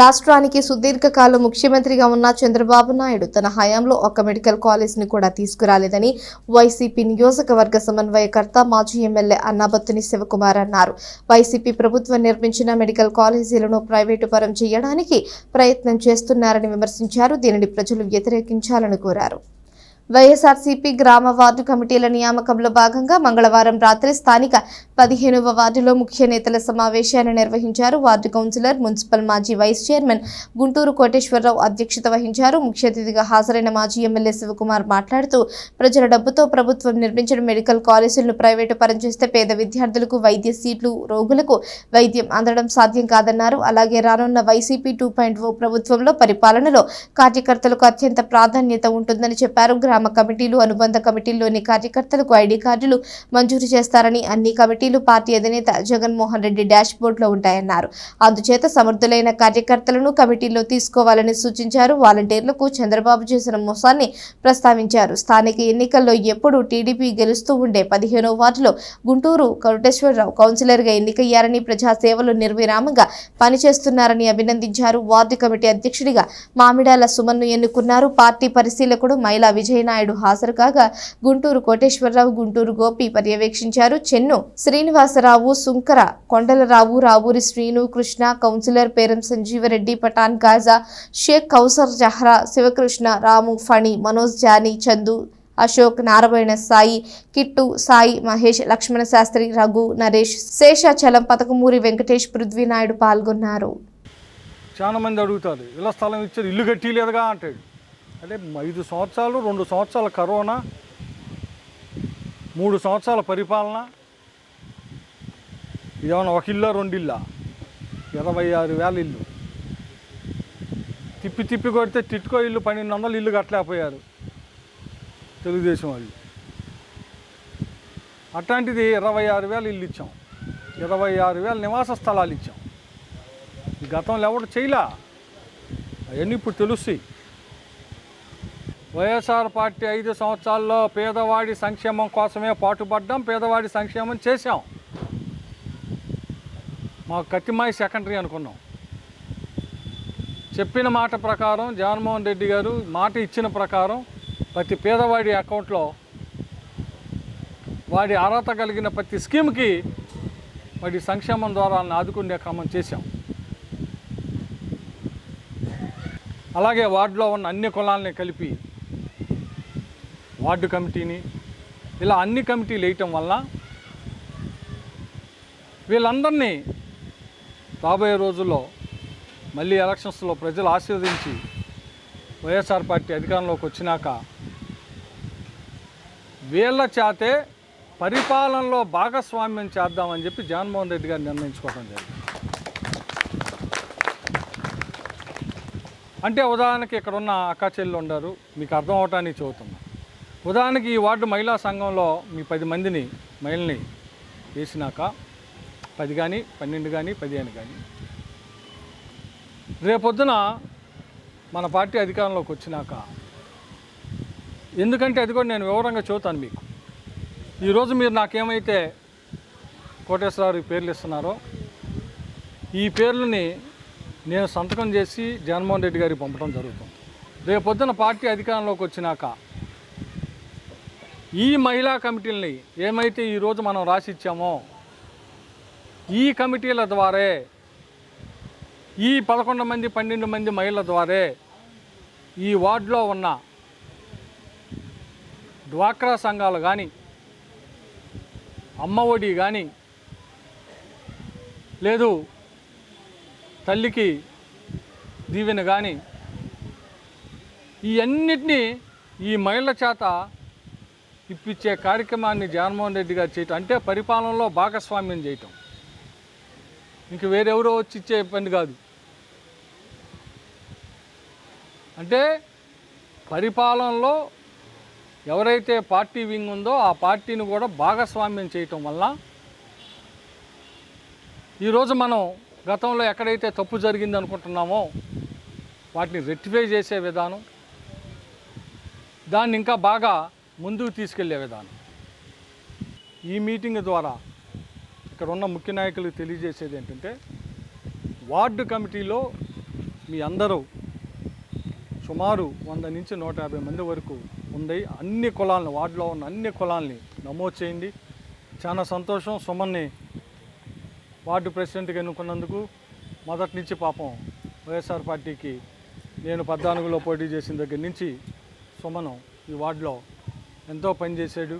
రాష్ట్రానికి సుదీర్ఘకాలం ముఖ్యమంత్రిగా ఉన్న చంద్రబాబు నాయుడు తన హయాంలో ఒక్క మెడికల్ కాలేజీని కూడా తీసుకురాలేదని వైసీపీ నియోజకవర్గ సమన్వయకర్త మాజీ ఎమ్మెల్యే అన్నాబత్తుని శివకుమార్ అన్నారు. వైసీపీ ప్రభుత్వం నిర్మించిన మెడికల్ కాలేజీలను ప్రైవేటు పరం చేయడానికి ప్రయత్నం చేస్తున్నారని విమర్శించారు. దీనిని ప్రజలు వ్యతిరేకించాలని కోరారు. వైఎస్ఆర్సీపీ గ్రామ వార్డు కమిటీల నియామకంలో భాగంగా మంగళవారం రాత్రి స్థానిక పదిహేనవ వార్డులో ముఖ్య నేతల సమావేశాన్ని నిర్వహించారు. వార్డు కౌన్సిలర్ మున్సిపల్ మాజీ వైస్ చైర్మన్ గుంటూరు కోటేశ్వరరావు అధ్యక్షత వహించారు. ముఖ్య అతిథిగా హాజరైన మాజీ ఎమ్మెల్యే శివకుమార్ మాట్లాడుతూ ప్రజల డబ్బుతో ప్రభుత్వం నిర్మించిన మెడికల్ కాలేజీలను ప్రైవేటు పరం చేస్తే పేద విద్యార్థులకు వైద్య సీట్లు రోగులకు వైద్యం అందడం సాధ్యం కాదన్నారు. అలాగే రానున్న వైసీపీ టూ పాయింట్ ఓ ప్రభుత్వంలో పరిపాలనలో కార్యకర్తలకు అత్యంత ప్రాధాన్యత ఉంటుందని చెప్పారు. గ్రామ కమిటీలు అనుబంధ కమిటీల్లోని కార్యకర్తలకు ఐడి కార్డులు మంజూరు చేస్తారని అన్ని కమిటీలు పార్టీ అధినేత జగన్మోహన్ రెడ్డి డాష్ బోర్డులో ఉంటాయన్నారు. అందుచేత సమర్థులైన కార్యకర్తలను కమిటీల్లో తీసుకోవాలని సూచించారు. వాలంటీర్లకు చంద్రబాబు చేసిన మోసాన్ని ప్రస్తావించారు. స్థానిక ఎన్నికల్లో ఎప్పుడు టీడీపీ గెలుస్తూ ఉండే పదిహేనో వార్డులో గుంటూరు కోటేశ్వరరావు కౌన్సిలర్గా ఎన్నికయ్యారని ప్రజాసేవలు నిర్విరామంగా పనిచేస్తున్నారని అభినందించారు. వార్డు కమిటీ అధ్యక్షుడిగా మామిడాల సుమన్ను ఎన్నుకున్నారు. పార్టీ పరిశీలకుడు మైలా నాయుడు హాజరు కాగా గుంటూరు కోటేశ్వరరావు గుంటూరు గోపి పర్యవేక్షించారు. చెన్ను శ్రీనివాసరావు సుంకర కొండలరావు రావూరి శ్రీను కృష్ణ కౌన్సిలర్ పేరం సంజీవరెడ్డి పఠాన్ గాజా షేక్ కౌసర్ జహ్రా శివకృష్ణ రాము ఫణి మనోజ్ జానీ చందు అశోక్ నారాయణ సాయి కిట్టు సాయి మహేష్ లక్ష్మణ శాస్త్రి రఘు నరేష్ శేషాచలం పతకమూరి వెంకటేష్ పృథ్వీనాయుడు పాల్గొన్నారు. చాలా మంది అడుగుతారు ఇళ్ళ స్థలం ఇచ్చారు ఇల్లు కట్టిలేదుగా అంటాడు. అంటే ఐదు సంవత్సరాలు రెండు సంవత్సరాల కరోనా మూడు సంవత్సరాల పరిపాలన ఇదేమన్నా ఒక ఇల్లా రెండు ఇల్లా? ఇరవై ఆరు వేల ఇల్లు. తిప్పి తిప్పి కొడితే తిట్టుకో ఇల్లు పన్నెండు వందలు ఇల్లు కట్టలేకపోయారు తెలుగుదేశం వాళ్ళు. అట్లాంటిది ఇరవై ఆరు వేలు ఇల్లు ఇచ్చాం. ఇరవై ఆరు వేల నివాస స్థలాలు ఇచ్చాం. గతంలో ఎవరు చేయలా? అవన్నీ ఇప్పుడు తెలుస్తాయి. వైఎస్ఆర్ పార్టీ ఐదు సంవత్సరాల్లో పేదవాడి సంక్షేమం కోసమే పాటుపడ్డాం పేదవాడి సంక్షేమం చేశాం. మా కత్తిమాయి సెకండరీ అనుకున్నాం. చెప్పిన మాట ప్రకారం జగన్మోహన్ రెడ్డి గారు మాట ఇచ్చిన ప్రకారం ప్రతి పేదవాడి అకౌంట్లో వాడి అర్హత కలిగిన ప్రతి స్కీమ్కి వాడి సంక్షేమం ద్వారా ఆదుకునే క్రమం చేశాం. అలాగే వార్డులో ఉన్న అన్ని కులాలని కలిపి వార్డు కమిటీని ఇలా అన్ని కమిటీలు వేయటం వల్ల వీళ్ళందరినీ రాబోయే రోజుల్లో మళ్ళీ ఎలక్షన్స్లో ప్రజలు ఆశీర్వదించి వైఎస్ఆర్ పార్టీ అధికారంలోకి వచ్చినాక వీళ్ళ చేతే పరిపాలనలో భాగస్వామ్యం చేద్దామని చెప్పి జగన్మోహన్ రెడ్డి గారు నిర్ణయించుకోవడం జరిగింది. అంటే ఉదాహరణకి ఇక్కడ ఉన్న అక్క చెల్లెలు ఉండరు మీకు అర్థం అవటానికి చదువుతున్నా ఉదాహరణకి ఈ వార్డు మహిళా సంఘంలో మీ పది మందిని మహిళని వేసినాక పది కానీ పన్నెండు కానీ పదిహేను కానీ రేపొద్దున మన పార్టీ అధికారంలోకి వచ్చినాక ఎందుకంటే అది కూడా నేను వివరంగా చెబుతాను మీకు. ఈరోజు మీరు నాకేమైతే కోటేశ్వరరావు పేర్లు ఇస్తున్నారో ఈ పేర్లని నేను సంతకం చేసి జగన్మోహన్ రెడ్డి గారికి పంపడం జరుగుతుంది. రేపొద్దున పార్టీ అధికారంలోకి వచ్చినాక ఈ మహిళా కమిటీలని ఏమైతే ఈరోజు మనం రాసిచ్చామో ఈ కమిటీల ద్వారే ఈ పదకొండు మంది పన్నెండు మంది మహిళల ద్వారే ఈ వార్డులో ఉన్న డ్వాక్రా సంఘాలు కానీ అమ్మఒడి కానీ లేదు తల్లికి దీవెన కానీ ఈ అన్నిటినీ ఈ మహిళల చేత ఇప్పించే కార్యక్రమాన్ని జగన్మోహన్ రెడ్డి గారు చేయటం అంటే పరిపాలనలో భాగస్వామ్యం చేయటం. ఇంక వేరెవరో వచ్చి ఇచ్చే పని కాదు. అంటే పరిపాలనలో ఎవరైతే పార్టీ వింగ్ ఉందో ఆ పార్టీని కూడా భాగస్వామ్యం చేయటం వల్ల ఈరోజు మనం గతంలో ఎక్కడైతే తప్పు జరిగింది అనుకుంటున్నామో వాటిని రెక్టిఫై చేసే విధానం దాన్ని ఇంకా బాగా ముందుకు తీసుకెళ్ళే విధానం. ఈ మీటింగ్ ద్వారా ఇక్కడ ఉన్న ముఖ్య నాయకులకు తెలియజేసేది ఏంటంటే వార్డు కమిటీలో మీ అందరూ సుమారు వంద నుంచి నూట యాభై మంది వరకు ఉంది అన్ని కులాలను వార్డులో ఉన్న అన్ని కులాలని నమోదు చేయండి. చాలా సంతోషం. సుమన్ని వార్డు ప్రెసిడెంట్గా ఎన్నుకున్నందుకు మొదటి నుంచి పాపం వైఎస్ఆర్ పార్టీకి నేను పద్నాలుగులో పోటీ చేసిన దగ్గర నుంచి సుమను ఈ వార్డులో ఎంతో పనిచేశాడు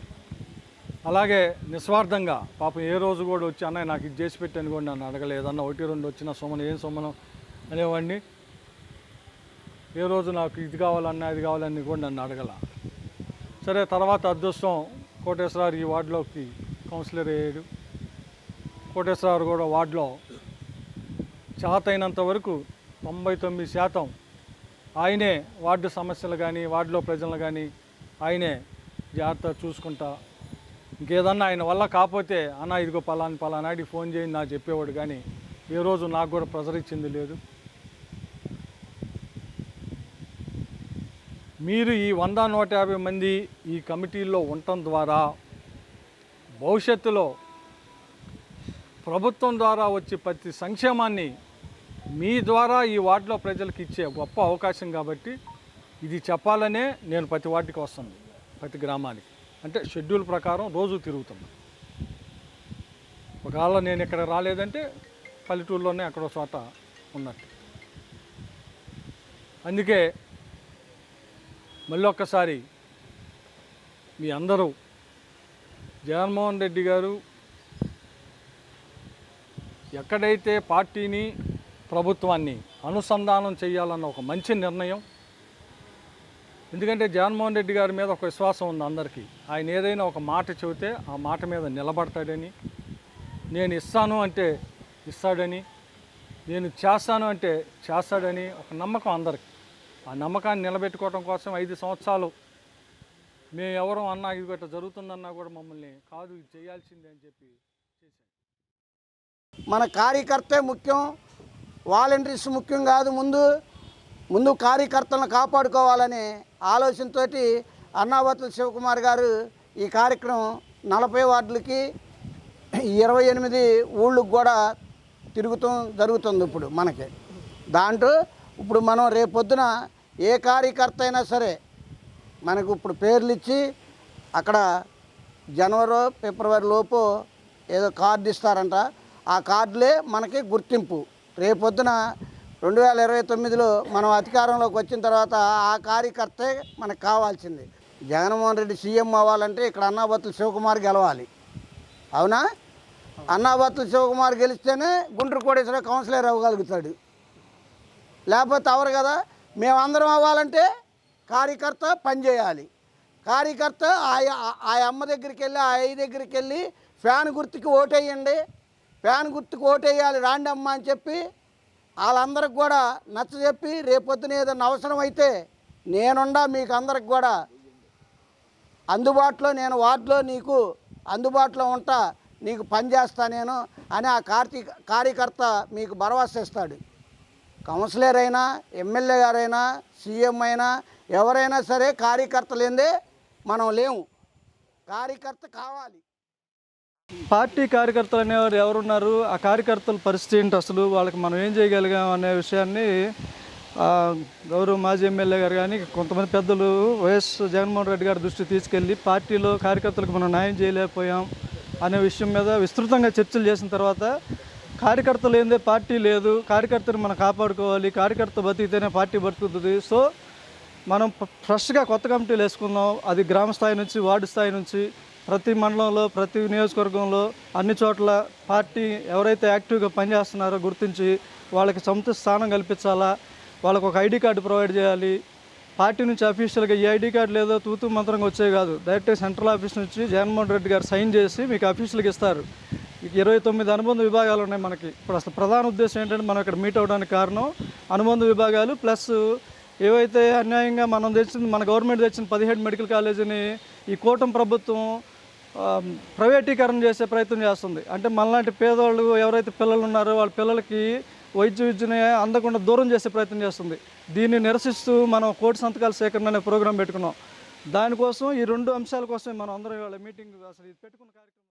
అలాగే నిస్వార్థంగా పాపం ఏ రోజు కూడా వచ్చి అన్నయ్య నాకు ఇది చేసి పెట్టాను కూడా నన్ను అడగలేదు. అన్న ఒకటి రెండు వచ్చిన సొమ్మను ఏం సుమను? అనేవాడిని. ఏ రోజు నాకు ఇది కావాలన్నా ఇది కావాలని కూడా నన్ను అడగల. సరే తర్వాత అదృష్టం కోటేశ్వరరావు ఈ వార్డులోకి కౌన్సిలర్ అయ్యాడు. కోటేశ్వరరావు కూడా వార్డులో చేతైనంత వరకు తొంభై తొమ్మిది శాతం ఆయనే వార్డు సమస్యలు కానీ వార్డులో ప్రజలను కానీ ఆయనే జాగ్రత్త చూసుకుంటా. ఇంకేదన్నా ఆయన వల్ల కాకపోతే అన్న ఇదిగో పలాని పలానాడికి ఫోన్ చేయండి నా చెప్పేవాడు కానీ ఏ రోజు నాకు కూడా ప్రెజర్ ఇచ్చింది లేదు. మీరు ఈ వంద నూట యాభై మంది ఈ కమిటీల్లో ఉండటం ద్వారా భవిష్యత్తులో ప్రభుత్వం ద్వారా వచ్చే ప్రతి సంక్షేమాన్ని మీ ద్వారా ఈ వార్డులో ప్రజలకు ఇచ్చే గొప్ప అవకాశం కాబట్టి ఇది చెప్పాలనే నేను ప్రతి వాటికి వస్తుంది ప్రతి గ్రామానికి. అంటే షెడ్యూల్ ప్రకారం రోజు తిరుగుతున్నాం ఒకవేళ నేను ఇక్కడ రాలేదంటే పల్లెటూరులోనే అక్కడో చోట ఉన్నట్టు. అందుకే మళ్ళీ ఒక్కసారి మీ అందరూ జగన్మోహన్ రెడ్డి గారు ఎక్కడైతే పార్టీని ప్రభుత్వాన్ని అనుసంధానం చేయాలన్న ఒక మంచి నిర్ణయం ఎందుకంటే జగన్మోహన్ రెడ్డి గారి మీద ఒక విశ్వాసం ఉంది అందరికీ. ఆయన ఏదైనా ఒక మాట చెబితే ఆ మాట మీద నిలబడతాడని నేను ఇస్తాను అంటే ఇస్తాడని నేను చేస్తాను అంటే చేస్తాడని ఒక నమ్మకం అందరికి. ఆ నమ్మకాన్ని నిలబెట్టుకోవడం కోసం ఐదు సంవత్సరాలు మేము ఎవరో అన్నా ఇది గట్రా జరుగుతుందన్నా కూడా మమ్మల్ని కాదు ఇది చేయాల్సిందే అని చెప్పి చేశాను మన కార్యకర్తే ముఖ్యం వాలంటీర్స్ ముఖ్యం కాదు ముందు ముందు కార్యకర్తలను కాపాడుకోవాలనే ఆలోచనతోటి అన్నావతుల శివకుమార్ గారు ఈ కార్యక్రమం నలభై వార్డులకి ఇరవై ఎనిమిది ఊళ్ళకు కూడా తిరుగుతాం జరుగుతుంది ఇప్పుడు మనకి. దాంట్లో ఇప్పుడు మనం రేపొద్దున ఏ కార్యకర్త అయినా సరే మనకు ఇప్పుడు పేర్లు ఇచ్చి అక్కడ జనవరి ఫిబ్రవరి లోపు ఏదో కార్డు ఇస్తారంట. ఆ కార్డులే మనకి గుర్తింపు. రేపొద్దున రెండు వేల ఇరవై తొమ్మిదిలో మనం అధికారంలోకి వచ్చిన తర్వాత ఆ కార్యకర్తే మనకు కావాల్సింది. జగన్మోహన్ రెడ్డి సీఎం అవ్వాలంటే ఇక్కడ అన్నాబత్తుల శివకుమార్ గెలవాలి. అవునా? అన్నాబత్తుల శివకుమార్ గెలిస్తేనే గుంటూరు కోటేశ్వర కౌన్సిలర్ అవ్వగలుగుతాడు. లేకపోతే అవరు కదా? మేమందరం అవ్వాలంటే కార్యకర్త పనిచేయాలి కార్యకర్త ఆ ఆ అమ్మ దగ్గరికి వెళ్ళి ఆ అయ్య దగ్గరికి వెళ్ళి ఫ్యాన్ గుర్తుకి ఓటేయండి. ఫ్యాన్ గుర్తుకు ఓటేయాలి. రాండి అమ్మ అని చెప్పి వాళ్ళందరికి కూడా నచ్చజెప్పి రేపొద్దున ఏదైనా అవసరం అయితే నేనుండా మీకు అందరికి కూడా అందుబాటులో నేను వార్డులో నీకు అందుబాటులో ఉంటా నీకు పనిచేస్తా నేను అని ఆ కార్తీక కార్యకర్త మీకు భరోసా ఇస్తాడు. కౌన్సిలర్ అయినా ఎమ్మెల్యే గారైనా సీఎం అయినా ఎవరైనా సరే కార్యకర్త లేదే మనం లేము. కార్యకర్త కావాలి. పార్టీ కార్యకర్తలు అనేవారు ఎవరున్నారు? ఆ కార్యకర్తల పరిస్థితి ఏంటి అసలు? వాళ్ళకి మనం ఏం చేయగలిగాం అనే విషయాన్ని గౌరవ మాజీ ఎమ్మెల్యే గారు కానీ కొంతమంది పెద్దలు వైఎస్ జగన్మోహన్ రెడ్డి గారి దృష్టి తీసుకెళ్ళి పార్టీలో కార్యకర్తలకు మనం న్యాయం చేయలేకపోయాం అనే విషయం మీద విస్తృతంగా చర్చలు చేసిన తర్వాత కార్యకర్తలు ఏందే? పార్టీ లేదు. కార్యకర్తను మనం కాపాడుకోవాలి. కార్యకర్త బతికితేనే పార్టీ బతుకుతుంది. సో మనం ఫ్రెష్గా కొత్త కమిటీలు వేసుకుందాం. అది గ్రామ స్థాయి నుంచి వార్డు స్థాయి నుంచి ప్రతి మండలంలో ప్రతి నియోజకవర్గంలో అన్ని చోట్ల పార్టీ ఎవరైతే యాక్టివ్గా పనిచేస్తున్నారో గుర్తించి వాళ్ళకి సొంత స్థానం కల్పించాలా వాళ్ళకు ఒక ఐడి కార్డు ప్రొవైడ్ చేయాలి. పార్టీ నుంచి అఫీషియల్గా ఈ ఐడి కార్డు లేదో తూతూ మంత్రంగా వచ్చే కాదు. డైరెక్ట్గా సెంట్రల్ ఆఫీస్ నుంచి జగన్మోహన్ రెడ్డి గారు సైన్ చేసి మీకు అఫీషియల్గా ఇస్తారు. ఇరవై తొమ్మిది అనుబంధ విభాగాలు ఉన్నాయి మనకి. ఇప్పుడు అసలు ప్రధాన ఉద్దేశం ఏంటంటే మనం ఇక్కడ మీట్ అవ్వడానికి కారణం అనుబంధ విభాగాలు ప్లస్ ఏవైతే అన్యాయంగా మనం తెచ్చిన మన గవర్నమెంట్ తెచ్చిన పదిహేడు మెడికల్ కాలేజీని ఈ కూటమి ప్రభుత్వం ప్రైవేటీకరణ చేసే ప్రయత్నం చేస్తుంది. అంటే మనలాంటి పేదవాళ్ళు ఎవరైతే పిల్లలు ఉన్నారో వాళ్ళ పిల్లలకి వైద్య విద్యని అందకుండా దూరం చేసే ప్రయత్నం చేస్తుంది. దీన్ని నిరసిస్తూ మనం కోటి సంతకాల సేకరణ అనే ప్రోగ్రాం పెట్టుకున్నాం. దానికోసం ఈ రెండు అంశాల కోసం మనం అందరం ఇవాళ మీటింగ్ అసలు ఇది పెట్టుకున్న కార్యక్రమం